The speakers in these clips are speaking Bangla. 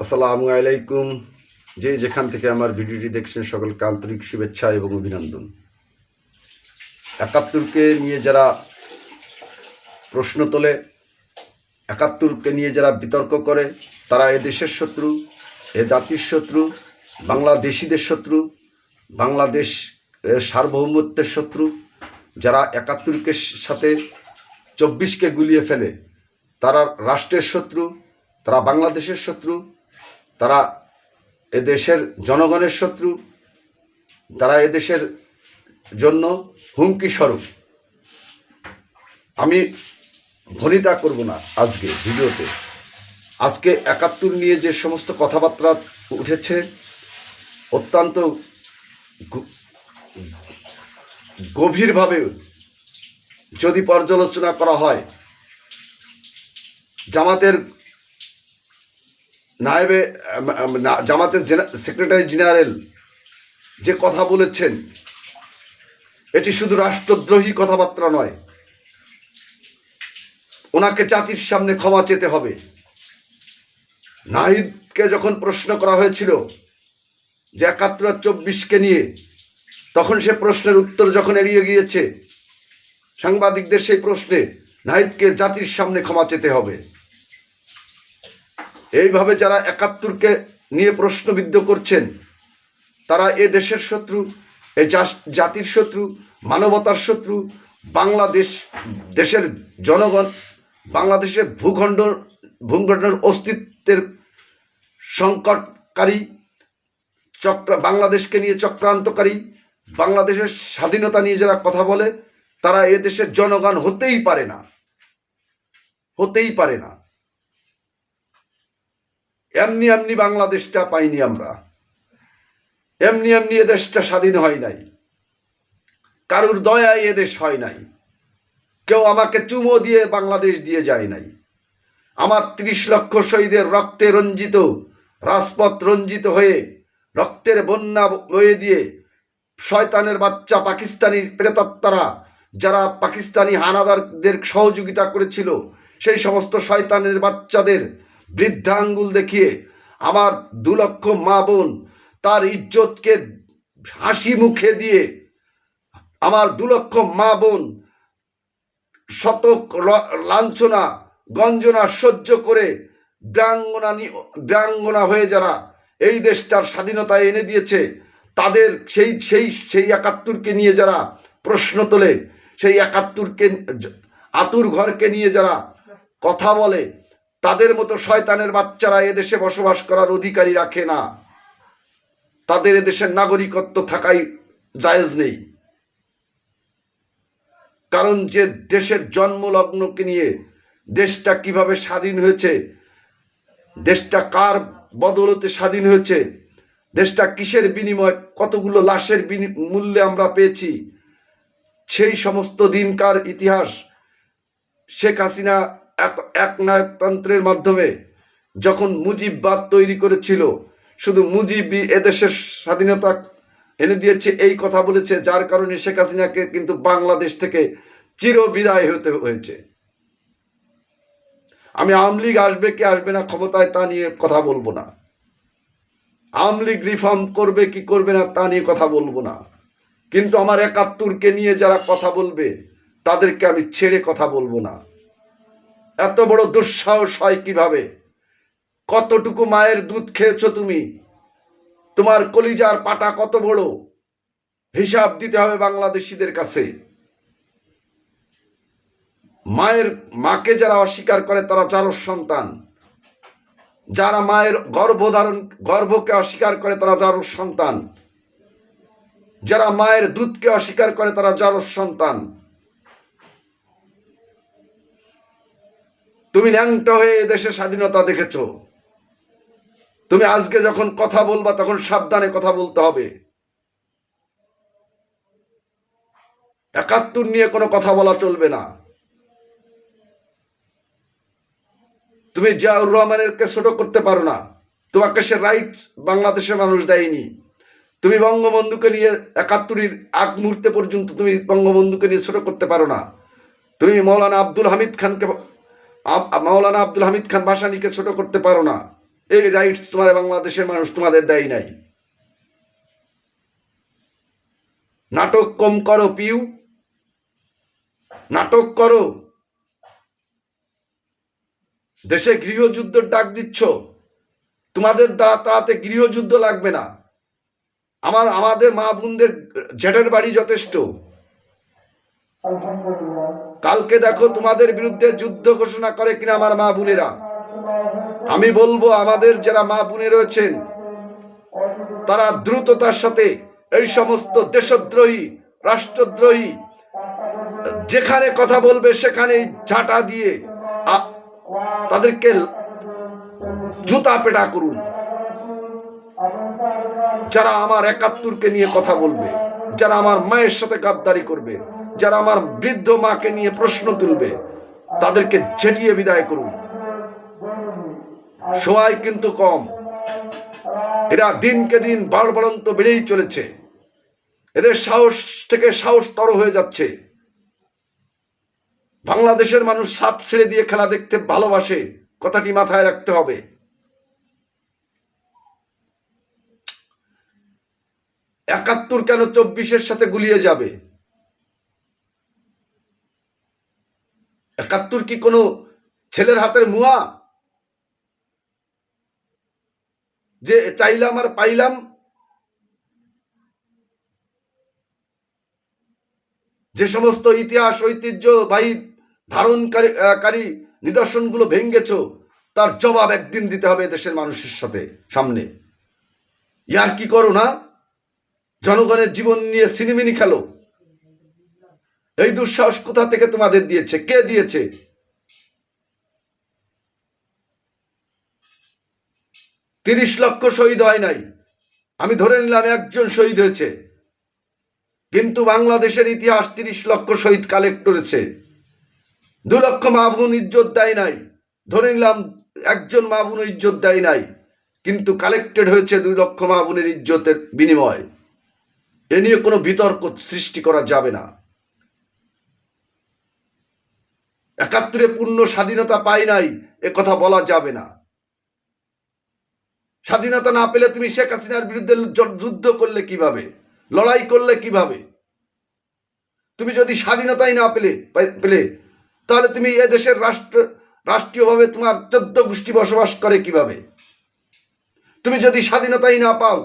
আসসালামু আলাইকুম। যে যেখান থেকে আমার ভিডিওটি দেখছেন, সকলকে আন্তরিক শুভেচ্ছা এবং অভিনন্দন। একাত্তরকে নিয়ে যারা প্রশ্ন তোলে, একাত্তরকে নিয়ে যারা বিতর্ক করে, তারা এ দেশের শত্রু, এ জাতির শত্রু, বাংলাদেশিদের শত্রু, বাংলাদেশ সার্বভৌমত্বের শত্রু, যারা একাত্তরকে সাথে চব্বিশকে গুলিয়ে ফেলে, তারা রাষ্ট্রের শত্রু, তারা বাংলাদেশের শত্রু তারা এ দেশের জনগণের শত্রু, তারা এদেশের জন্য হুমকি স্বরূপ। আমি ভনিতা করব না আজকে ভিডিওতে। আজকে একাত্তর নিয়ে যে সমস্ত কথাবার্তা উঠেছে, অত্যন্ত গভীরভাবে যদি পর্যালোচনা করা হয়, জামাতের নায়েবে জামাতের সেক্রেটারি জেনারেল যে কথা বলেছেন, এটি শুধু রাষ্ট্রদ্রোহী কথাবার্তা নয়, ওনাকে জাতির সামনে ক্ষমা চেতে হবে। নাহিদকে যখন প্রশ্ন করা হয়েছিল যে একাত্তর চব্বিশকে নিয়ে, তখন সে প্রশ্নের উত্তর যখন এড়িয়ে গিয়েছে, সাংবাদিকদের সেই প্রশ্নে নাহিদকে জাতির সামনে ক্ষমা চেতে হবে। এইভাবে যারা একাত্তরকে নিয়ে প্রশ্নবিদ্ধ করছেন, তারা এ দেশের শত্রু, এ জাতির শত্রু, মানবতার শত্রু, বাংলাদেশ, দেশের জনগণ, বাংলাদেশের ভূখণ্ড ভূখণ্ডের অস্তিত্বের সংকটকারী, চক্র, বাংলাদেশকে নিয়ে চক্রান্তকারী, বাংলাদেশের স্বাধীনতা নিয়ে যারা কথা বলে, তারা এ দেশের জনগণ হতেই পারে না। হতেই পারে না। এমনি এমনি বাংলাদেশটা পাইনি আমরা। এমনি এমনি এ দেশটা স্বাধীন হয় নাই। কারুর দয়ায় এদেশ হয় নাই। কেউ আমাকে চুমো দিয়ে বাংলাদেশ দিয়ে যায় নাই। আমার ত্রিশ লক্ষ শহীদের রক্তে রঞ্জিত, রাজপথ রঞ্জিত হয়ে, রক্তের বন্যা বয়ে দিয়ে শয়তানের বাচ্চা পাকিস্তানি প্রেতাত্মারা, যারা পাকিস্তানি হানাদারদের সহযোগিতা করেছিল, সেই সমস্ত শয়তানের বাচ্চাদের বৃদ্ধা আঙ্গুল দেখিয়ে আমার দু লক্ষ মা বোন তার ইজ্জতকে হাসি মুখে দিয়ে আমার দু লক্ষ মা বোন শতক লাঞ্ছনা, গঞ্জনা সহ্য করে ব্রাঙ্গনা ব্রাঙ্গনা হয়ে যারা এই দেশটার স্বাধীনতা এনে দিয়েছে, তাদের সেই সেই সেই একাত্তরকে নিয়ে যারা প্রশ্ন তোলে, সেই একাত্তরকে, আতুর ঘরকে নিয়ে যারা কথা বলে তাদের মতো শয়তানের বাচ্চারা এদেশে বসবাস করার অধিকারী রাখে না। তাদের এদেশের নাগরিকত্ব থাকাই জায়েজ নেই। কারণ যে দেশের জন্মলগ্নকে নিয়ে দেশটা কীভাবে স্বাধীন হয়েছে, দেশটা কার বদলতে স্বাধীন হয়েছে, দেশটা কিসের বিনিময় কতগুলো লাশের মূল্যে আমরা পেয়েছি, সেই সমস্ত দিনকার ইতিহাস শেখ হাসিনা একনায়কতন্ত্রের মাধ্যমে যখন মুজিববাদ তৈরি করেছিল, শুধু মুজিবই এদেশের স্বাধীনতা এনে দিয়েছে, এই কথা বলেছে, যার কারণে শেখ হাসিনাকে কিন্তু বাংলাদেশ থেকে চির বিদায় হতে হয়েছে। আমি আওয়ামী লীগ আসবে কি আসবে না ক্ষমতায় তা নিয়ে কথা বলব না। আওয়ামী লীগ রিফর্ম করবে কি করবে না তা নিয়ে কথা বলব না। কিন্তু আমার একাত্তরকে নিয়ে যারা কথা বলবে, তাদেরকে আমি ছেড়ে কথা বলব না। এত বড় দুঃসাহস হয় কীভাবে? কতটুকু মায়ের দুধ খেয়েছো তুমি? তোমার কলিজার পাটা কত বড়? হিসাব দিতে হবে বাংলাদেশিদের কাছে। মায়ের, মাকে যারা অস্বীকার করে, তারা যারর সন্তান। যারা মায়ের গর্ভধারণ, গর্ভকে অস্বীকার করে, তারা যারর সন্তান। যারা মায়ের দুধকে অস্বীকার করে, তারা যারর সন্তান। তুমি ন্যাংটা হয়ে দেশে স্বাধীনতা দেখেছ। তুমি আজকে যখন কথা বলবা, তখন সাবধানে কথা বলতে হবে। একাত্তর নিয়ে কোনো কথা বলা চলবে না। তুমি জিয়াউর রহমানেরকে ছোট করতে পারো না। তোমাকে সে রাইট বাংলাদেশের মানুষ দেয়নি। তুমি বঙ্গবন্ধুকে নিয়ে একাত্তরের আগ মুহূর্তে পর্যন্ত তুমি বঙ্গবন্ধুকে নিয়ে ছোট করতে পারো না। তুমি মৌলানা আব্দুল হামিদ খানকে মৌলানা আব্দুল হামিদ খান ভাসানীকে ছোট করতে পারো না। এই রাইট তোমার বাংলাদেশের মানুষ তোমাদের দেয় নাই। নাটক কম করো, পিউ। নাটক করো। দেশে গৃহযুদ্ধের ডাক দিচ্ছ। তোমাদের দ্বারা তাড়াতে গৃহযুদ্ধ লাগবে না। আমার, আমাদের মা বোনদের জেঠের বাড়ি যথেষ্ট। কালকে দেখো তোমাদের বিরুদ্ধে যুদ্ধ ঘোষণা করে কিনা আমার মা বোনেরা। আমি বলব, আমাদের যারা মা বোনে রয়েছেন, তারা দ্রুততার সাথে এই সমস্ত দেশদ্রোহী, রাষ্ট্রদ্রোহী, যেখানে কথা বলবে সেখানে ঝাঁটা দিয়ে তাদেরকে জুতা পেটা করুন। যারা আমার একাত্তরকে নিয়ে কথা বলবে, যারা আমার মায়ের সাথে গাদ্দারি করবে যারা আমার বৃদ্ধ মাকে নিয়ে প্রশ্ন তুলবে, তাদেরকে ঝেঁটিয়ে বিদায় করুন। সময় কিন্তু কম। এরা দিনকে দিন বাড়বাড়ন্ত বেড়েই চলেছে। এদের সাহস থেকে সাহস তর হয়ে যাচ্ছে। বাংলাদেশের মানুষ সাপ ছেড়ে দিয়ে খেলা দেখতে ভালোবাসে, কথাটি মাথায় রাখতে হবে। একাত্তর কেন চব্বিশের সাথে গুলিয়ে যাবে? একাত্তর কি কোনো ছেলের হাতের মুয়া? যে চাইলাম আর পাইলাম। যে সমস্ত ইতিহাস, ঐতিহ্য বাহী ধারণকারী নিদর্শনগুলো ভেঙ্গেছ, তার জবাব একদিন দিতে হবে দেশের মানুষের সাথে, সামনে। ইয়ার কি করো না? জনগণের জীবন নিয়ে সিনেমিনি খেলো। এই দুঃসাহস কোথা থেকে তোমাদের দিয়েছে? কে দিয়েছে? তিরিশ লক্ষ শহীদ হয় নাই। আমি ধরে নিলাম একজন শহীদ হয়েছে। কিন্তু বাংলাদেশের ইতিহাস তিরিশ লক্ষ শহীদ কালেক্ট করেছে। দু লক্ষ মাহবুন ইজ্জত দেয় নাই। ধরে নিলাম একজন মাহবুন ইজ্জত দেয় নাই। কিন্তু কালেক্টেড হয়েছে দুই লক্ষ মাহবুনের ইজ্জতের বিনিময়। এ নিয়ে কোনো বিতর্ক সৃষ্টি করা যাবে না। একাত্তরে পূর্ণ স্বাধীনতা পাই নাই, এ কথা বলা যাবে না। স্বাধীনতা না পেলে তুমি শেখ হাসিনার বিরুদ্ধে যুদ্ধ করলে কীভাবে? লড়াই করলে কীভাবে? তুমি যদি স্বাধীনতাই না পেলে পেলে, তাহলে তুমি এ দেশের রাষ্ট্র, রাষ্ট্রীয়ভাবে তোমার চোদ্দ গোষ্ঠী বসবাস করে কীভাবে? তুমি যদি স্বাধীনতাই না পাও,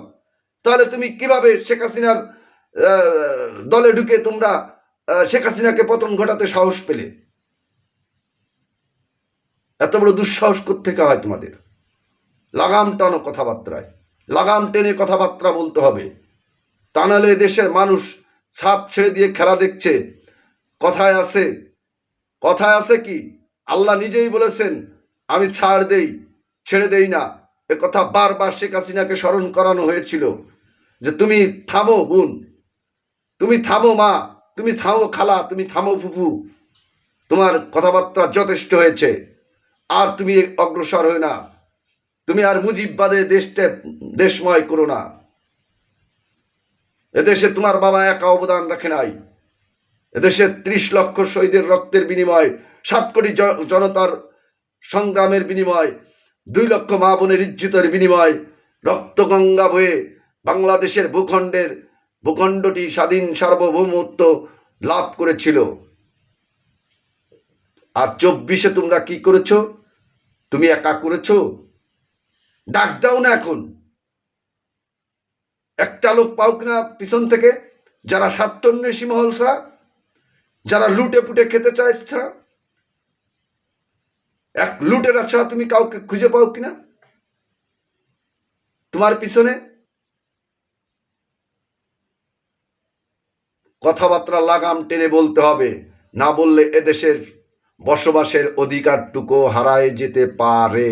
তাহলে তুমি কীভাবে শেখ হাসিনার দলে ঢুকে তোমরা শেখ হাসিনাকে পতন ঘটাতে সাহস পেলে? এত বড় দুঃসাহস থেকে হয় তোমাদের? লাগাম টানো কথাবার্তায়। লাগাম টেনে কথাবার্তা বলতে হবে। তা দেশের মানুষ ছাপ ছেড়ে দিয়ে খেলা দেখছে। কথায় আছে। কথায় আছে কি? আল্লাহ নিজেই বলেছেন, আমি ছাড় দেই, ছেড়ে দেই না। এ কথা বারবার শেখ হাসিনাকে স্মরণ করানো হয়েছিল যে, তুমি থামো বোন। তুমি থামো মা। তুমি থামো খালা। তুমি থামো ফুফু। তোমার কথাবার্তা যথেষ্ট হয়েছে। আর তুমি অগ্রসর হয়ে না। তুমি আর মুজিববাদে দেশটা দেশময় করো না। এদেশে তোমার বাবা একা অবদান রাখে নাই। এদেশে ত্রিশ লক্ষ শহীদের রক্তের বিনিময়, সাত কোটি জনতার সংগ্রামের বিনিময়, দুই লক্ষ মা বোনের ইজ্জতের বিনিময়, রক্তগঙ্গা বয়ে বাংলাদেশের ভূখণ্ডের ভূখণ্ডটি স্বাধীন সার্বভৌমত্ব লাভ করেছিল। চব্বিশে তোমরা কি করেছ? তুমি একা করেছ? ডাক দাও না এখন। একটা লোক পাও কিনা পিছন থেকে, যারা স্বার্থন্বেষী মহল ছাড়া, যারা লুটে পুটে খেতে চায় ছাড়া, এক লুটেরা ছাড়া তুমি কাউকে খুঁজে পাও কিনা? তোমার পিছনে কথাবার্তা লাগাম টেনে বলতে হবে, না বললে এদেশের বসবাসের অধিকারটুকু হারায় যেতে পারে।